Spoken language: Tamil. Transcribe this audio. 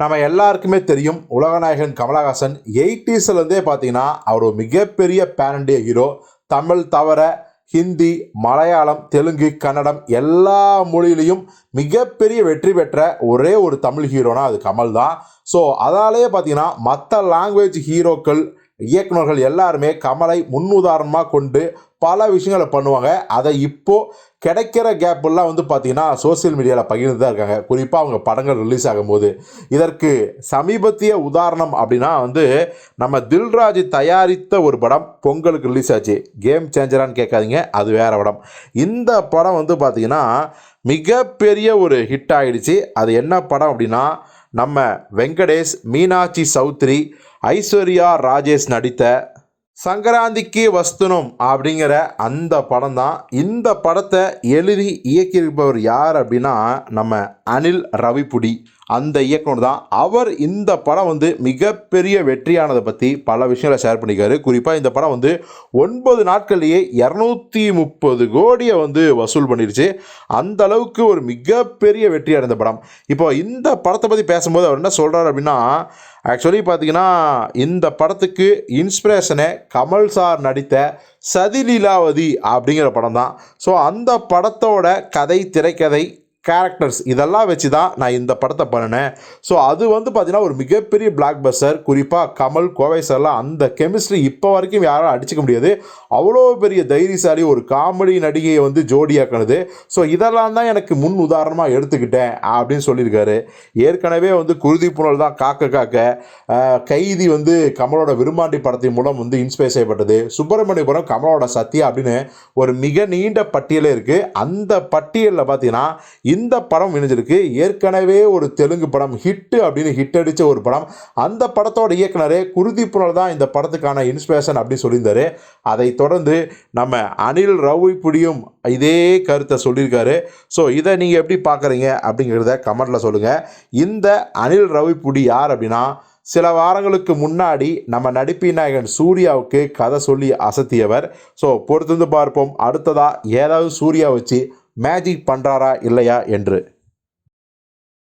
நம்ம எல்லாருக்குமே தெரியும் உலகநாயகன் கமலஹாசன் எயிட்டிஸ்லேருந்தே பார்த்தீங்கன்னா அவர் ஒரு மிகப்பெரிய பேரண்டிய ஹீரோ தமிழ் தவிர ஹிந்தி மலையாளம் தெலுங்கு கன்னடம் எல்லா மொழியிலையும் மிகப்பெரிய வெற்றி பெற்ற ஒரே ஒரு தமிழ் ஹீரோனா அது கமல் தான். ஸோ அதாலேயே பார்த்தீங்கன்னா மற்ற லாங்குவேஜ் ஹீரோக்கள் இயக்குனர்கள் எல்லாருமே கமலை முன்னுதாரணமாக கொண்டு பல விஷயங்களை பண்ணுவாங்க. அதை இப்போது கிடைக்கிற கேப்பெல்லாம் வந்து பார்த்தீங்கன்னா சோஷியல் மீடியாவில் பகிர்ந்து தான் இருக்காங்க. குறிப்பாக அவங்க படங்கள் ரிலீஸ் ஆகும்போது. இதற்கு சமீபத்திய உதாரணம் அப்படின்னா வந்து நம்ம தில்ராஜ் தயாரித்த ஒரு படம் பொங்கலுக்கு ரிலீஸ் ஆச்சு. கேம் சேஞ்சரான்னு கேட்காதீங்க அது வேறு படம். இந்த படம் வந்து பார்த்திங்கன்னா மிகப்பெரிய ஒரு ஹிட் ஆகிடுச்சு அது என்ன படம் அப்படின்னா நம்ம வெங்கடேஷ் மீனாட்சி சௌத்ரி ஐஸ்வர்யா ராஜேஷ் நடித்த சங்கராந்திக்கு வஸ்துனம் அப்படிங்கிற அந்த படம் தான். இந்த படத்தை எழுதி இயக்கியிருப்பவர் யார் அப்படின்னா நம்ம அனில் ரவிப்புடி அந்த இயக்குனர் தான். அவர் இந்த படம் வந்து மிகப்பெரிய வெற்றியானதை பற்றி பல விஷயங்களை ஷேர் பண்ணிக்காரு குறிப்பாக இந்த படம் வந்து ஒன்பது நாட்கள்லேயே இரநூத்தி முப்பது கோடியை வந்து வசூல் பண்ணிருச்சு. அந்த அளவுக்கு ஒரு மிகப்பெரிய வெற்றி அடைந்த படம். இப்போ இந்த படத்தை பற்றி பேசும்போது அவர் என்ன சொல்கிறார் அப்படின்னா ஆக்சுவலி பார்த்தீங்கன்னா இந்த படத்துக்கு இன்ஸ்பிரேஷனை கமல் சார் நடித்த சதி லீலாவதி அப்படிங்கிற படம் தான். ஸோ அந்த படத்தோட கதை திரைக்கதை கேரக்டர்ஸ் இதெல்லாம் வச்சு தான் நான் இந்த படத்தை பண்ணினேன். ஸோ அது வந்து பார்த்திங்கன்னா ஒரு மிகப்பெரிய பிளாக் பஸ்டர் குறிப்பாக கமல் கோவை சார்லாம் அந்த கெமிஸ்ட்ரி இப்போ வரைக்கும் யாரும் அடிச்சுக்க முடியாது. அவ்வளோ பெரிய தைரியசாலி ஒரு காமெடி நடிகையை வந்து ஜோடியாக்கினது. ஸோ இதெல்லாம் தான் எனக்கு முன் உதாரணமாக எடுத்துக்கிட்டேன் அப்படின்னு சொல்லியிருக்காரு. ஏற்கனவே வந்து குருதி புனல் தான் காக்க காக்க கைதி வந்து கமலோட விரும்பாண்டி படத்தின் மூலம் வந்து இன்ஸ்பயர் செய்யப்பட்டது. சுப்பிரமணியபுரம் கமலோட சத்தியா அப்படின்னு ஒரு மிக நீண்ட பட்டியலே இருக்குது அந்த பட்டியலில் பார்த்தீங்கன்னா இந்த படம் இணைஞ்சிருக்கு. ஏற்கனவே ஒரு தெலுங்கு படம் ஹிட்டு அப்படின்னு ஹிட் அடித்த ஒரு படம். அந்த படத்தோட இயக்குனரே குருதி புனல் தான் இந்த படத்துக்கான இன்ஸ்பிரேஷன் அப்படின்னு சொல்லியிருந்தாரு. அதை தொடர்ந்து நம்ம அனில் ரவிப்புடியும் இதே கருத்தை சொல்லியிருக்காரு. ஸோ இதை நீங்கள் எப்படி பார்க்குறீங்க அப்படிங்கிறத கமெண்டில் சொல்லுங்கள் இந்த அனில் ரவிப்புடி யார் அப்படின்னா சில வாரங்களுக்கு முன்னாடி நம்ம நடிப்பின் நாயகன் சூர்யாவுக்கு கதை சொல்லி அசத்தியவர். ஸோ பொறுத்திருந்து பார்ப்போம். அடுத்ததாக ஏதாவது சூர்யா வச்சு மேஜிக் பண்ணுறாரா இல்லையா என்று.